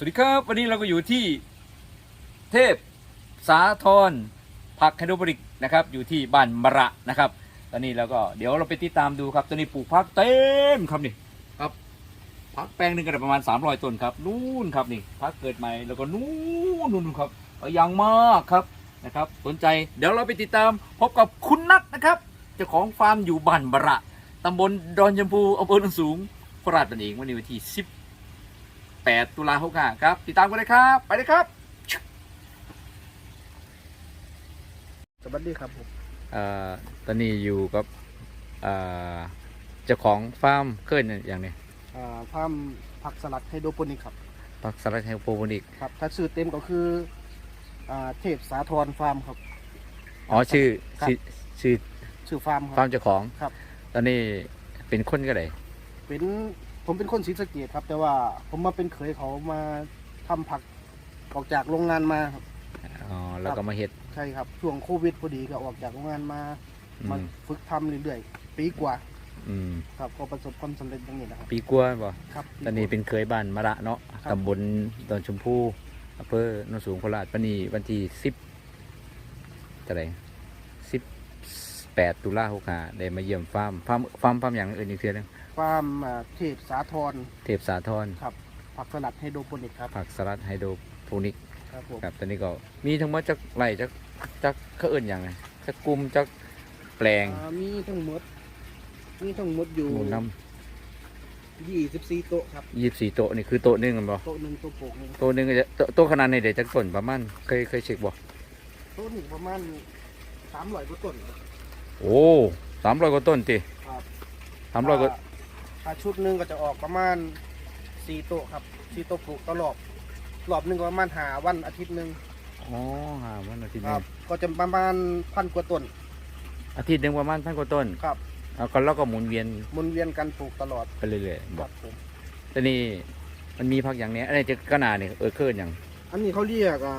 สวัสดีครับ วันนี้เราก็อยู่ที่เทพสาธรผักไฮโดรโปนิกนะครับ อยู่ที่บ้านมะระนะครับ ตอนนี้เราก็เดี๋ยวเราไปติดตามดูครับ ตอนนี้ปลูกพักเต็มครับนี่ครับพักแปลงหนึ่งก็ได้ประมาณ 300ต้นครับนู่นครับนี่พักเกิดใหม่แล้วก็นู่นนู่นครับเอาอย่างมากครับนะครับ สนใจเดี๋ยวเราไปติดตามพบกับคุณนัทนะครับเจ้าของฟาร์มอยู่บ้านมะระตำบลดอนชมพูอำเภอโนนสูงโคราชนั่นเองวันนี้วันที่10 8 ตุลาคมครับ ติดตามกันเลยครับ ไปเลยครับ สวัสดีครับผมเอ่อตอนนี้อยู่กับเอ่อเจ้าของฟาร์มเคลื่อนอย่างนี้อ่าฟาร์มผักสลัดไฮโดรโปนิกครับปักสลัดไฮโปโปนิก ครับ ถ้าชื่อเต็มก็คืออ่าเทพสาธรฟาร์มครับ อ๋อชื่อครับ ชื่อชื่อชื่อฟาร์มคฟารัร์บมเจ้าของ ครับ ตอนนี้เป็นคนก็ได้เป็น ผมเป็นคนศรีสะเกดครับ แต่ว่าผมมาเป็นเขยเขามาทำผักออกจากโรงงานมาครับ อ๋อแล้วก็มาเฮ็ดใช่ครับ ช่วงโควิดพอดีก็ออกจากโรงงานมาอืมามฝึกทำเรื่อยๆปีกว่าอืมครับก็ประสบความสำเร็จอย่างนี้นะครับปีกว่าบ่ครับตอนนี้เป็นเคยบ้านมะระเนาะครับตำบลดอนชมพูอำเภอโนนสูงโคราชปานนีวันที่สิบเท่าไหร่สิบ แปดตุลาหกห้าได้มาเยี่ยมฟาร์มฟาร์มฟาร์มฟาร์มอย่างอื่นอีกเทื่อนึงฟาร์มอ่าเทพสาธรเทพสาธรครับผักสลัดไฮโดรโปนิกครับผักสลัดไฮโดรโปนิกครับผมครับตอนนี้ก็มีทั้งหมดจากไร่จากจากเขาเอื่นอย่างไรจากกลุ่มจากแปลงอ่ามีทั้งหมด มีทั้งหมดอยู่หมูน้ยี่สิบสี่โต๊ะครับำยี่สิบสี่โต๊ะนี่คือโต๊ะหนึงกันบ่โต๊ะหนึ่งโต๊ะโปกหนึ่งโต๊ะหนึงก็จะโต๊ะโต๊ะขนาดไหนเดี๋ยวจากต้นประมาณเคยเคยเช็คบ่โต๊ะหนึ่งประมาณสามร้อยกว่าต้นครับ โอ้สามร้อยกว่าต้นติครับสามร้อยกว่าถ้ถ้าชุดหนึ่งก็จะออกประมาณสี่โต๊ะครับสี่โต๊ะปลูกตลอดรอบหนึ่งก็ประมาณหาวันอาทิตย์หนึ่งอ๋อห้าวันอาทิตย์หคนึรับ งก็จะประมาณพันกว่าต้น อาทิตย์หนึงประมาณพันกว่าต้นครับแล้วก็เราก็หมุนเวียนหมุนเวียนกันปลูกตลอดไปเรื่อยๆคบ่รับผมตอนนี้มันมีพักอย่างเนี้ยอันนี้จะขนาดนี่เออเคลื่อนอย่างอันนี้เขาเรียกอ่า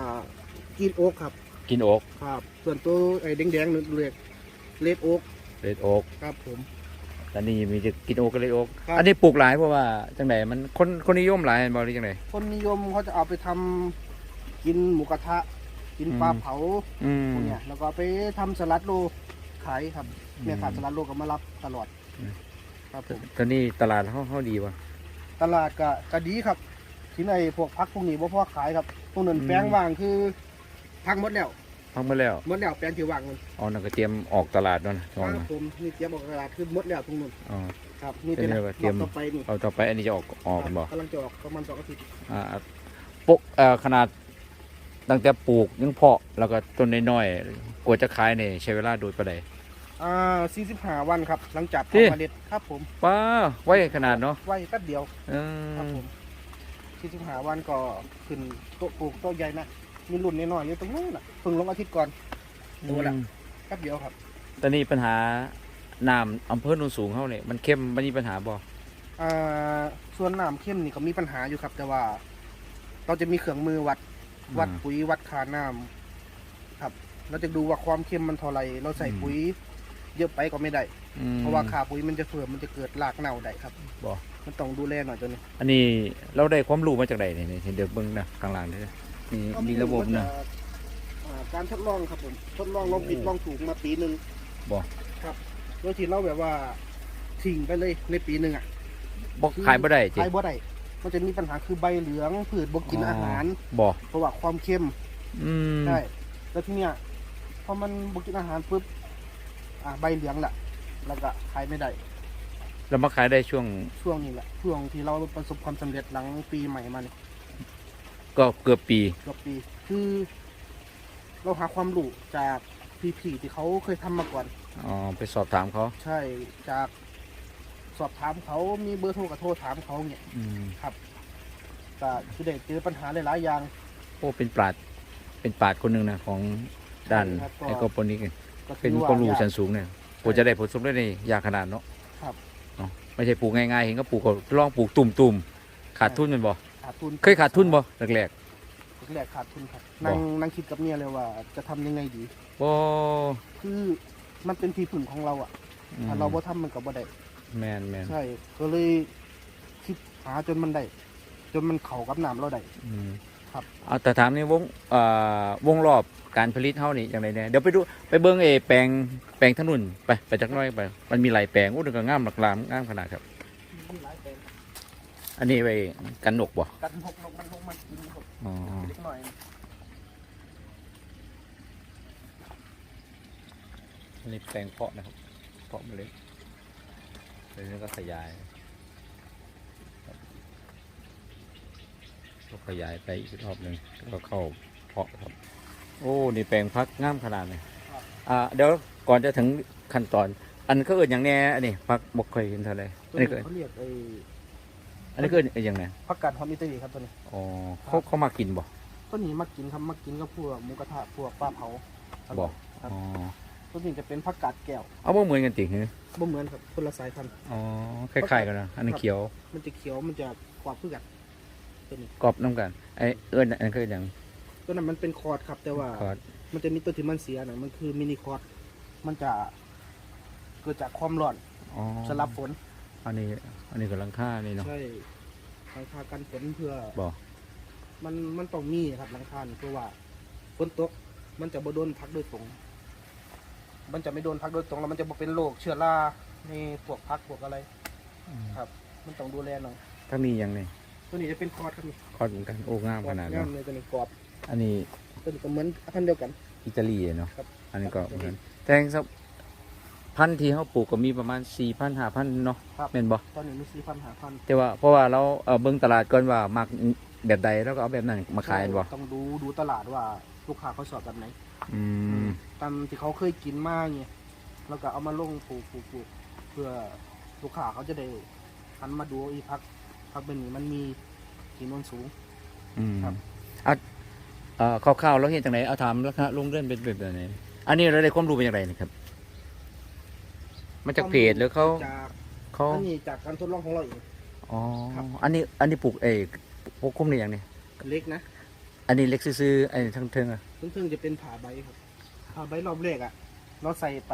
กีนโอ๊กครับ กินโอ๊กครับ ส่วนตัวไอ้แดงๆนั่นเรียก เลดโอ๊กเรดโอ๊กครับผม ตอนนี้มีจะกินโอ๊กก็เลยโอ๊กครับ อันนี้ปลูกหลายเพราะว่าจังไหนมันคนคนนิยมหลายบ่หรือจังไหน คนนิยมเขาจะเอาไปทำกินหมูกระทะ กินอืมปลาเผาอืม พวกเนี้ยแล้วก็ไปทำสลัดโลขายครับแม่ค้าสลัดโลก็มารับตลอดอืมครับผมตอนนี้ตลาดเขาเขาดีวะ ตลาดก็ก็ดีครับ ที่ในพวกพักพวกนี้บ่พอขายครับตรงนั้นอืม แปลงว่างคือพังหมดแล้ว พักมาแล้ว หมดแล้วแปลงที่ว่างมันอ๋อนั่นก็เตรียมออกตลาดนั่นนะช่วงคนั้รับนผมนี่เตรียมออกตลาดคือหมดแล้วตรงนู้นอ๋อ ครับนี่เดี๋เป็นยวเราก็เตรียม รอบต่อไปนี่เอาต่อไปอันนี้จะออกออกกันบ่กำลังจะออกประมาณสองอาทิตย์อ่าปกเอ่อขนาดตั้งแต่ปลูกยังเพาะแล้วก็ต้นน้อยๆกว่าจะขายเนี่ยใช้เวลาโดยประเดอ่า45วันครับ หลังจากที่ ทำเมล็ดครับผมป้าไว้ขนาดเนาะไว้แป๊บเดียวเอครับอผม45วันก็ขึ้นโต๊ะปลูกโต๊ะใหญ่นะ มีรุ่นน้อยๆอยู่ตรงนู้นน่ะเพิ่งลงอาทิตย์ก่อนตัวละแป๊บเดียวครับ ตอนนี้ปัญหาน้ำอำเภอโนนสูงเขาเนี่ยมันเข้มมันมีปัญหาบ่อ่าส่วนน้ำเข้มนี่ก็มีปัญหาอยู่ครับ แต่ว่า เราจะมีเครื่องมือวัดวัดปุ๋ยวัดค่าน้ำครับ เราจะดูว่าความเข้มมันเท่าไหรเราใส่ปุ๋ย เยอะไปก็ไม่ได้ อืมเพราะว่าค่าปุ๋ยมันจะเพิ่มมันจะเกิดรากเน่าได้ครับ บ่มันต้องดูแลหน่อยตัวนี้ อันนี้เราได้ความรู้มาจากไหนเนี่ยเนี่ยเดี๋ยวเบิ่งนะข้างหลังนี่ มีมีระบบนะอ่าการทดลองครับผมทดลองลองผิดลองถูกมาปีหนึ่งบ่ครับโดยที่เราแบบว่าทิ้งไปเลยในปีหนึ่งอะบ่ขายบ่ได้จิขายบ่ได้มันจะมีปัญหาคือใบเหลืองผืดบกินอาหารบ่เพราะว่าความเค็มอืมใช่แล้วทีเนี้ยพอมันบกินอาหารปุ๊บอ่าใบเหลืองแหละแล้วก็ขายไม่ได้แล้วมาขายได้ช่วงช่วงช่วงนี้แหละช่วงที่เราประสบความสำเร็จหลังปีใหม่มาเนี่ย ก็เกือบปี เกือบปีคือ เราหาความรู้จากพี่ๆที่เขาเคยทำมาก่อน อ๋อ ไปสอบถามเขาใช่จากสอบถามเขามีเบอร์โทรกับโทรถามเขาเนี่ยอืมก็คือได้เจอปัญหาหลายๆอย่าง โอ้เป็นปราดเป็นปราดคนหนึ่งนะของด้านใช่ครับก็ ไอโกโปนิกเนี่ยก็ถืเป็นอว่าความรู้ยากชั้นสูงเนี่ยกว่าจะได้ผลสำเร็จนี่ยากขนาดเนาะครับ เนาะไม่ใช่ปลูกง่ายๆ เห็นก็ปลูกก็ลองปลูกตุ่มๆ ขาดทุนแมันบ่ ขาดทุนเคยขาดทุนบ่แรกแรกขาดทุนครับนั่งนั่งคิดกับเมียเลยว่า จะทำยังไงดีๆบ่คือมันเป็นที่พึ่งของเราอะอืมถ้าเราบ่ทำมันก็บ่ได้แมนแมนใช่ก็เลยคิดหาจนมันได้ จนมันเข้ากับน้ำเราได้อืมครับเอาแต่ถามนี่วงเอ่อวงรอบการผลิตเท่านี่อย่างไรเนี่ยเดี๋ยวไปดูไปเบิ้งเอแปลงแปลงถนนไปไปจักหน้อยไป มันมีหลายแปลงอู้นึงก็งามหลักลามงามขนาดครับ มีหลายแปลง อันนี้ไปกันนกบ่กันหกนกมันลงมากินครับอ๋อเล็กหน่อยอันนี้แปลงเพาะนะครับ เพาะเมล็ดแล้วก็ขยายครับก็ขยายไปอีกรอบหนึ่งแล้วก็เข้าเพาะครับ โอ้นี่แปลงพักงามขนาดเลยอ่าเดี๋ยวก่อนจะถึงขั้นตอน อันก็เอินอย่างแน่อันนี้พักบกเคยเห็นเท่าไหรตัอัวนนี้นี้ก็เขาเรียกไอ้อั นนี้ก็เอินอย่างไงผักกาดหอมอิตาลีครับตัวนี้ อ๋อเขาเขามากินบ่ตัวนี้มักกินครับมักกินกับพวกหมูกระทะพวกปลาเผาบ่ครับอ๋อตัวนี้จะเป็นผักกาดแก้วเอาบ่เหมือนกันติเหรอบ่เหมือนครับคนละสายพันธุ์อ๋อคล้ายๆกันนะอันนี้เขียว มันจะเขียวมันจะกรอบเพื่อกันตัวนี้กรอบน้ำกันไอเอินอันนนก็อย่างตัวนั้นมันเป็นคอร์ดครับ แต่ว่า คอร์ดมันจะมีตัวที่มันเสียนะมันคือมินิคอร์ดมันจะเกิดจากความร้อนอ๋อสลับฝน อันนี้ อันนี้กำลังค่านี่เนาะใช่หลังคากันฝนเพื่อ บ่มันมันต้องมีครับหลังคานี่เพราะว่าฝนตกมันจะบ่โดนพักโดยตรง มันจะไม่โดนพักโดยตรงแล้วมันจะบ่เป็นโรคเชื้อราในพวกพักพวกอะไรครับ มันต้องดูแลหน่อยถ้ามีอย่างนี้ตัวนี้จะเป็นคอร์ดครับนี่คอร์ดเหมือนกันโอ้งามกรขอบนาดงาเนาะมเลยตัวนี้กรอบอันนี้ตัวนี้ก็เหมือนพันธุ์เดียวกัน อิตาลีเนาะครับ อันนี้ก็เหมือนกันแต่งสัก พันธุ์ที่เขาปลูกก็มีประมาณสี่พันห้าพันเนาะครับเป็นบ่ตอนนี้มีสี่พันหาพันแต่ว่าเพราะว่าเราเอ่อเบิ่งตลาดก่อนว่ามักแบบใดแล้วก็เอาแบบนั้นมาขายกันบ่ต้องดูดูตลาดว่าลูกค้าเขาชอบแบบไหนอืมตามที่เขาเคยกินมากเงี้ยแล้วก็เอามาลงปลูกปลูกปลูกเพื่อลูกค้าเขาจะได้หันมาดูอีพักพักเป็นนี้มันมีขีนวนสูง อืมครับเอาเอ่อคร่าวๆเราเห็นจากไหนเอาถามราคาลงเรื่อนเป็นแบบไหนอันนี้เราได้ความรู้มาจากไหนนะครับ มาจากเพจหรือเขาจากเขาอันนี้จากการทดลองของเราเอง อ๋อครับ อันนี้อันนี้ปลูกเอ้ปลูกคุ้มนี่อย่างนี้เล็กนะอันนี้เล็กซื่อๆอันนี้ทั้งเทิงๆอะซึ่งซึ่งจะเป็นผ่าใบครับผ่าใบรอบแรกอะเราใส่ไป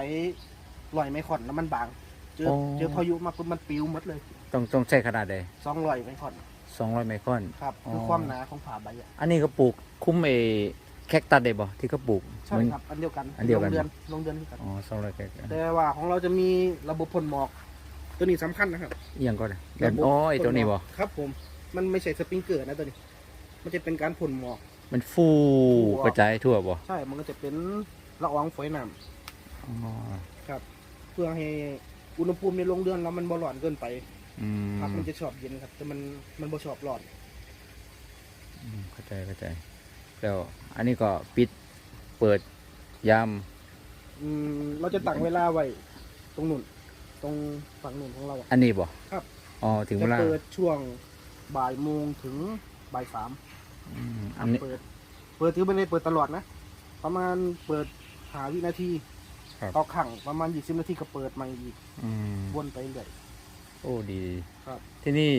ลอยไม้ขอนแล้วมันบาง เจอเจอพายุมาปุ๊บมันปิวหมดเลยต้องต้องใช้ขนาดใดสองลอยไม้ขอนสองร้อยไมครอน ครับ คือออ ความหนาของผ่าใบอะอันนี้ก็ปลูกคุ้มเอ แคคตัสได้บ่ที่เขาปลูกใช่ครับ อันเดียวกันอันเดียวกัน ลงเดือนลงเดือนที่กันอ๋อสองร้อยแคคตัสแต่ว่าของเราจะมีระบบพ่นหมอกตัวนี้สำคัญนะครับเอียงก็ได้แบบระบบอ๋อไอตัวนี้บ่พ่หมอกครับผมมันไม่ใช่สปริงเกอร์นะตัวนี้ มันจะเป็นการพ่นหมอก มันฟูฟูออก กระจายทั่วบ่ใช่ มันก็จะเป็นละอองฝอยน้อ๋อำเพื่อให้อุณหภูมิในโรงเรือนแล้วมันบ่ร้อนเกินไปอืมผักมันจะชอบเย็นครับ แต่มันมันบ่ชอบร้อนอืมเข้าใจเข้าใจ แล้วอันนี้ก็ปิดเปิดยามอืมเราจะตั้งเวลาไว้ตรงนู่น ตรงฝั่งนู่นของเราอะ อันนี้บ่ครับ อ๋อถึงเวจะลาเปิดช่วงบ่ายโมงถึงบ่ายสามอืมคอัรันบนี้ เปิด เปิดถือไม่ได้เปิดตลอดนะ ประมาณเปิดหาวินาทีครับ ต่อขังประมาณยี่สิบนาทีก็เปิดใหม่อีกอืมวนไปเรื่อย โอ้ดีครับ ที่นี่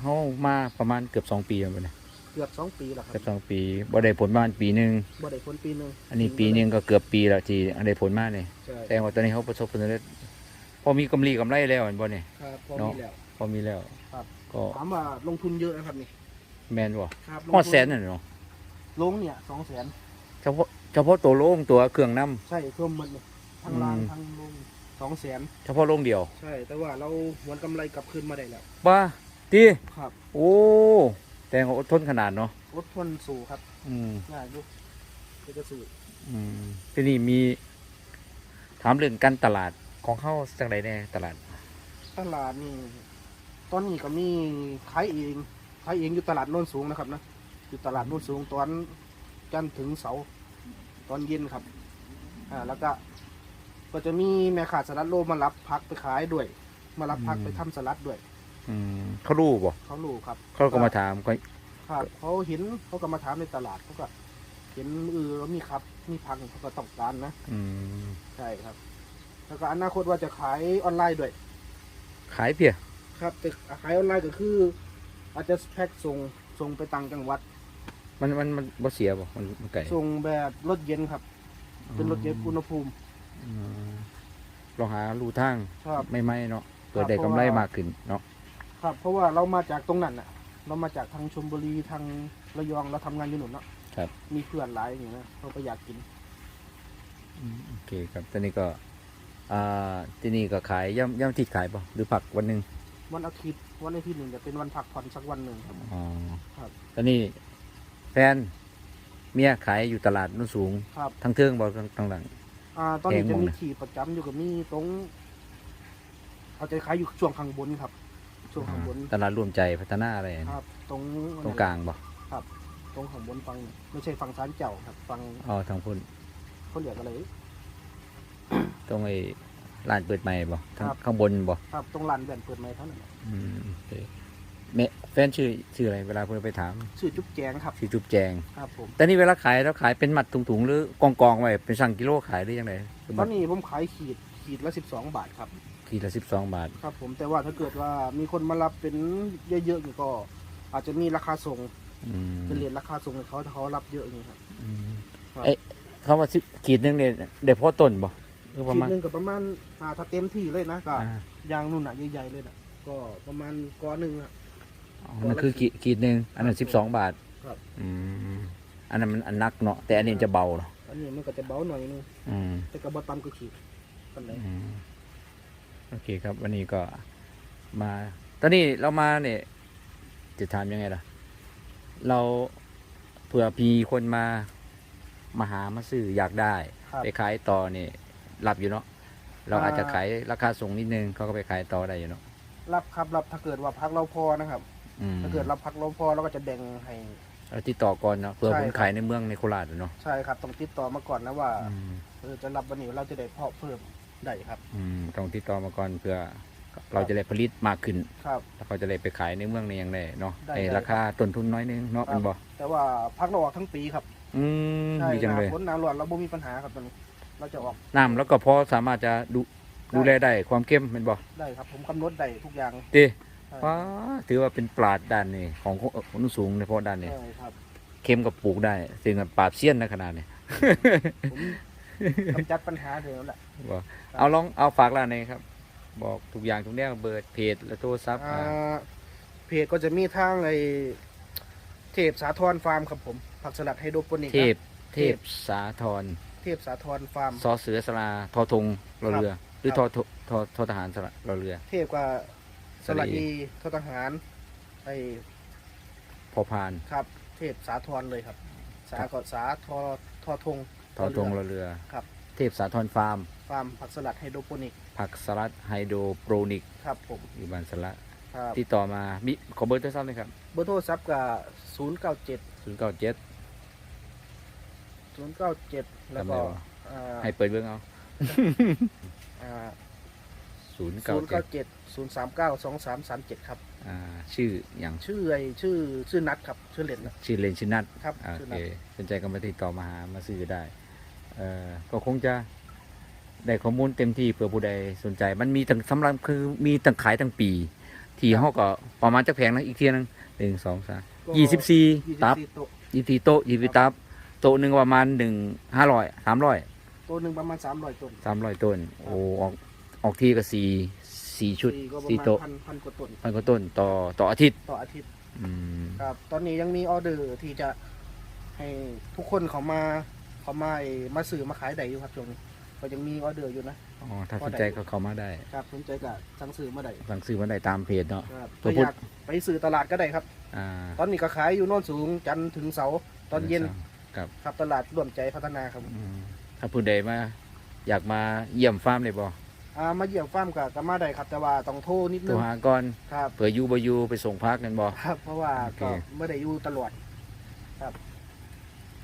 เฮามาประมาณเกือบสองปีแล้วบ่เนี่ย เกือบสองปีแล้วครัเกือบบสองปีบ่ได้ผลประมาณปีหนึงบ่ได้พ้นปีหนึ่งอันนี้ปีหนึงก็เกือบปีแล้วที่ได้ผลมาเนี่ยใช่แต่ว่าตอนนี้เขาประสบผลสำเร็จพอมีกำไรกำไรแล้วเห็นบ่เนี่ยครับพอเนาะมีแล้วพอมีแล้วครับก็ถามว่าลงทุนเยอะนะครับนี่แมนบ่ครับฮอดแสนน่ะเนาะลงเนี่ยสองแสนเฉพาะเฉพาะตัวโล่งตัวเครื่องน้ำใช่เพิ่มมันเลยทั้งรางอืมทั้งลงสองแสนเฉพาะโล่งเดียว ใช่แต่ว่าเราหวนกำไรกลับคืนมาได้แล้วบ้าตีครับ โอ้ แต่เขาอดทนขนาดเนาะอดทนสู่ครับอืมง่ายดูก็จะสู่อืมที่นี่มี ถามเรื่องการตลาดของเข้าจังไรแน่ตลาด ตลาดนี่ตอนนี้ก็มีขายเองขายเองอยู่ตลาดโน้นสูงนะครับนะอยู่ตลาดโน้นสูงตอนจันทร์ถึงเสาร์ตอนเย็นครับอ่าแล้วก็ ก็จะมีแม่ค้าสลัดโลมารับพักไปขายด้วย มารับพักอืม ไปทำสลัดด้วย อืมเขารู้บ่เขารู้ครับเขาก็มาถามก็ครับเขาเห็นเขาก็มาถามในตลาดเขาก็เห็นเออว่ามีครับมีพักเขาก็ต้องการนะอืมใช่ครับ แล้วก็อนาคตว่าจะขายออนไลน์ด้วย ขายเพียครับแต่ขายออนไลน์ก็คือ อาจจะแพ็คส่งส่งไปต่างจังหวัด มันมันมันบ่เสียบ่มันมันไก่ส่งแบบรถเย็นครับ เป็นรถเย็นอุณหภูมิอืมลองหารูทาง ครับ ไม่ไม่เนาะเกิดได้กำไรมากขึ้นเนาะ ครับเพราะว่าเรามาจากตรงนั้นน่ะ เรามาจากทางชลบุรีทางระยองเราทำงานอยู่หนุนเนาะครับ มีเพื่อนหลายอย่างเงี้ยนะเราก็อยากกินอืมโอเคครับตอนนี้ก็ อ่าที่นี่ก็ขายย่ำย่ำที่ขายป่ะหรือผักวันหนึ่งวันอาทิตย์วันอาทิตย์หนึ่งจะเป็นวันพักผ่อนสักวันหนึ่งครับ อ๋อครับ ตอนนี้แฟนเมียขายอยู่ตลาดนุ่นสูง ครับทั้งเทิงบอกทั้งหลัง อ่าตอนนี้แพงจะมากมีนะ ขี่ประจำอยู่กับมีตรงเขาจะขายอยู่ช่วงข้างบนครับ ช่วงข้างบนตลาดรวมใจพัฒนาอะไรครับ ตรงตรงกลางบอกตรงข้างบนฟังไม่ใช่ฟังซ้านเจ้าครับฟังอ๋อทางพุ่นเขาเรียกอะไรตรงไอ้ร้านเปิดใหม่บอกครับข้างบนบอกครับ ตรงลานแว่นเปิดไม้เท่านั้นอืมโอเคแม่แฟนชื่อชื่ออะไรเวลาเพื่อนไปถามชื่อจุ๊บแจงครับชื่อจุ๊บแจงครับผมแต่นี่เวลาขายแล้วขายเป็นมัดถุงๆหรือกองกองๆไว้เป็นสั่งกิโลขายหรือยังไงตอนนี้ผมขายขีดขีดละสิบสองบาทครับ ขีดละสิบสองบาท ครับผมแต่ว่าถ้าเกิดว่ามีคนมารับเป็นเยอะๆอย่างก็ อาจจะมีราคาส่งอืมเป็นเหรียญราคาส่งให้เขาถ้าเขารับเยอะอย่างนี้ครับ อืมครับ เอ้ยเขาว่าสิบขีดหนึงเนี่ยเดี๋ยวพอต้นบ่หรือประขีดมาณหนึ่งกับประมาณอ่าถ้าเต็มที่เลยนะก็อ่า ยางนู่นน่ะใหญ่ๆเลยน่ะก็ประมาณก้อนหนึ่งอะ อ๋อมันคือขีดขีดหนึ่งอันนั้นสิบสองบาทครับ อืมอันนั้นมันอันนักเนาะแต่อันนี้จะเบาเนาะอันนี้มันก็จะเบาหน่อยนึงอืมแต่กระบะตำก็ขีดกันเลยอืม โอเคครับ วันนี้ก็มา ตอนนี้เรามาเนี่ยจะถามยังไงล่ะ เราเผื่อพีคนมามาหามาซื้ออยากได้ ครับไปขายต่อเนี่ยรับอยู่เนาะเราอ่าอาจจะขายราคาสูงนิดนึงเขาก็ไปขายต่อได้อยู่เนาะรับครับรับถ้าเกิดว่าพักเราพอนะครับ อืมถ้าเกิดเราพักเราพอเราก็จะแบ่งให้ เราติดต่อก่อนเนาะเพื่อใช่ ผมครับขายในเมืองในโคราชอะเนาะใช่ครับต้องติดต่อมาก่อนนะว่าอืม เออจะรับวันนี้เราจะได้เพาะเพิ่ม ได้ครับ อืมต้องติดต่อมาก่อนเพื่อเราจะได้ผลิตมากขึ้น ครับ แล้วเขาจะได้ไปขายในเมืองในอย่างไรเนาะได้ไอ้ได้ราคาต้นทุนน้อยนึงเนาะครับ มันบอกแต่ว่าพักเราออกทั้งปีครับอืมใช่ดีจังหเลน้ายฝนหนาร้อนเราบ่มีปัญหาครับตอนนี้เราจะออกน้ำแล้วก็พอสามารถจะดูได้ดูแลได้ความเข้มเป็นบอกได้ครับ ผมกำหนดได้ทุกอย่างตีใช่ว้าถือว่าเป็นปราดด้านนี้ของคนนุ่นสูงในเพราะด้านนี้ใช่ครับ เข้มกับปลูกได้ ซึ่งกับปราบเสี้ยนในขนาดนี้ ผม กำจัดปัญหาเดี๋ยวแหละบอกเอาลองเอาฝากร้านหนี้ครับ บอกทุกอย่างทุกแนวเบอร์เพจและโทรศัพท์อ่าอ่าเพจก็จะมีทางไอ้เทพสาธรฟาร์มครับผม ผักสลัดไฮโดรโปนิกเทพครับเทพสาธรเทพสาธรฟาร์ม ซอเสือสลาทอทงรอเรือ หรือคทรัอบททอทอทหารสระรอเรือ เทพกว่าสลัดสลีดีททหารไอ้พอพาน ครับ เทพสาธรเลยครับ สาก็สาทอทอทง ทอทงรอเรือครับ เทพสาธรฟาร์ม ฟาร์มผักสลัดไฮโดรโปนิกผักสลัดไฮโดรโปรนิกครับผมอยู่บ้านสละครับติดต่อมามีขอเบอร์โทรศัพท์เลยครับ เบอร์โทรศัพท์กับศูนย์เก้าเจ็ดศูนย์เก้าเจ็ดศูนย์เก้าเจ็ดแล้วก็จำได้ปะ อ่าให้เปิดเบื้องเอา อ่าศูนย์ศูเก้านย์เจ็เก้าดเจ็ดศูนย์สามเก้าสองสามสามเจ็ดครับ อ่าชื่ออย่างชื่อไอชื่อชื่อนัดครับชื่อเล่นนะ ชื่อเลนชื่อนัทครับโอชื่อเคนัดสนใจก็มาติดต่อมาหามาซื้อได้เอ่อ ก็คงจะได้ข้อมูลเต็มที่เผื่อผู้ใดสนใจ มันมีตั้งสำหรับคือมีตั้งขายตั้งปี ที่ห้อก็ประมาณจะแพงนะอีกเทียนึงหนึ่งสองสามก็ยี่สิบสี่ยี่สิบตับสี่โต๊ะยี่สิบสี่โต๊ะยี่สิบตับโต๊ะหนึ่งประมาณหนึ่งห้าร้อยสามร้อยโต๊ะหนึ่งประมาณสามร้อยต้นสามร้อยต้น โอ้ออกออกทีก็สี่สี่ชุดสี่ก็ประสี่มาณโต๊ะพันพันกว่าต้นพันกว่าต้นต่อต่ออาทิตย์ต่ออาทิตย์อืมครับตอนนี้ยังมีออเดอร์ที่จะให้ทุกคนเขามา เขามาไอ้มาซื้อมาขายได้อยู่ครับช่วงนี้ก็ยังมีออเดอร์อยู่นะ อ๋อถ้าสนใจก็เข้ามาได้ครับสนใจก็สั่งซื้อมาได้สั่งซื้อมาได้ตามเพจเนาะ ครับตัวถ้าพุอทธ ยากไปซื้อตลาดก็ได้ครับ อ่าตอนนี้ก็ขายอยู่โน่นสูงจันทร์ถึงเสาร์ตอนเย็นครับครับตลาดร่วมใจพัฒนาครับอืมถ้าผู้ใดมาอยากมาเยี่ยมฟาร์มเลยบ่อ่ามาเยี่ยมฟาร์มกับก็มาได้ครับแต่ว่าต้องโทรนิดโทรนึงหาก่อนครับ เผื่ออยู่บ่อยู่ไปส่งพักกันบ่ ครับ เพราะว่าโอเคก็ไม่ได้อยู่ตลอด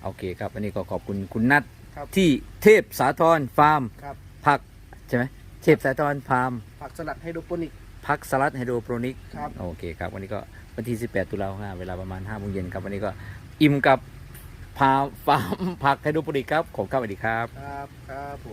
โอเคครับอันนี้ก็ขอบคุณคุณนัทครับ ที่เทพสาธรฟาร์มครับผักใช่ไหมเทพสาธรฟาร์มผักสลัดไฮโดรโปนิกพักสลัดไฮโดรโปรนิกครับ โอเคครับวันนี้ก็วันที่ 18 ตุลาคมเวลาประมาณ5โมงเย็นครับวันนี้ก็อิ่มกับพาฟาร์มผักไฮโดรโปรนิกครับขอบคุณครับสวัสดีครับ ครับครับผม